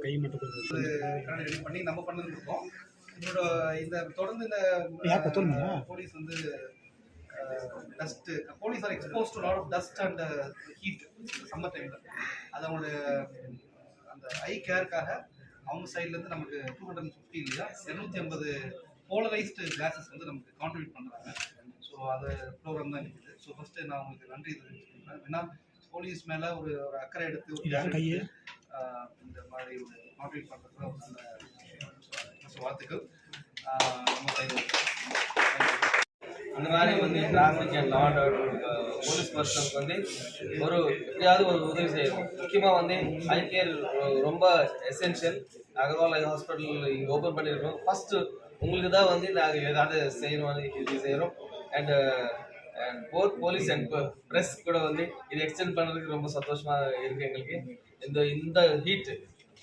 கை மட்டும் கொஞ்சம் பண்ணி நம்ம பண்ணிட்டு இருக்கோம் இதோட இந்த தொடர்ந்து இந்த? போலீஸ் வந்து dust police are expose to lot of dust and heat summer டைம்ல அது அவங்களோட அந்த ஐ கேருக்காக அவங்க சைட்ல இருந்து நமக்கு டூ ஹண்ட்ரட் ஃபிஃப்டி இல்லையா? இரநூத்தி ஐம்பது போலரைஸ்டு கிளாஸஸ் வந்து நமக்கு கான்ட்ரிபியூட் பண்ணுறாங்க ஸோ அது ப்ரோக்ராம் தான் இருக்குது. ஸோ ஃபர்ஸ்ட் நான் உங்களுக்கு நன்றி தெரிவிச்சுக்கிறேன். ஏன்னா போலீஸ் மேலே ஒரு ஒரு அக்கறை எடுத்து இந்த மாதிரி ஒரு கான்ட்ரிபியூட் பண்ணுறதுல ஒரு நல்ல ஆஹ் நம்ம சைடு அந்த மாதிரி வந்து டிராஃபிக் அண்ட் லாட் போலீஸ் பர்சனுக்கு வந்து ஒரு எப்படியாவது ஒரு உதவி செய்யணும். முக்கியமாக வந்து ஐ கேர் ரொம்ப எசென்ஷியல் அகர்வால் ஹாஸ்பிட்டல் இங்கே ஓப்பன் பண்ணியிருக்கோம் ஃபஸ்ட்டு உங்களுக்கு தான் வந்து நாங்கள் ஏதாவது செய்யணும் இது செய்கிறோம் and and both police and press கூட வந்து இது எக்ஸ்டெண்ட் பண்ணுறதுக்கு ரொம்ப சந்தோஷமாக இருக்குது எங்களுக்கு. இந்த இந்த ஹீட்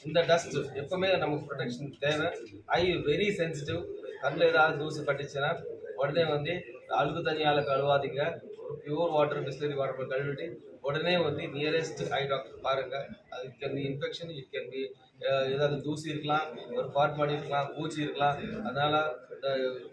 இந்த டஸ்ட் எப்பவுமே நமக்கு ப்ரொடெக்ஷன் தேவை. ஐ வெரி சென்சிட்டிவ் கண்ணில் ஏதாவது தூசு பட்டுச்சுன்னா உடனே வந்து அழுகு தண்ணியால் கழுவாதீங்க. ஒரு பியூர் வாட்டர் பிஸ்லரி வாட்டர் கழுவிட்டு உடனே வந்து நியரஸ்ட் ஐ டாக்டர் பாருங்க. அது can be infection it can be ஏதாவது தூசி இருக்கலாம் ஒரு ஃபாட் பாடி இருக்கலாம் பூச்சி இருக்கலாம். அதனால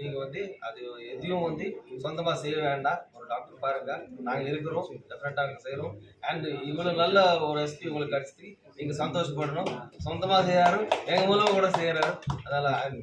நீங்கள் வந்து அது எதையும் வந்து சொந்தமாக செய்ய வேண்டாம். ஒரு டாக்டர் பாருங்க. நாங்கள் இருக்கிறோம். டெஃபினட்டாக நாங்கள் செய்கிறோம் அண்ட் இவ்வளோ நல்ல ஒரு எஸ்பி உங்களுக்கு கிடச்சி நீங்கள் சந்தோஷப்படணும். சொந்தமாக செய்கிறாரு எங்கள் மூலம் கூட செய்கிறாரு அதனால்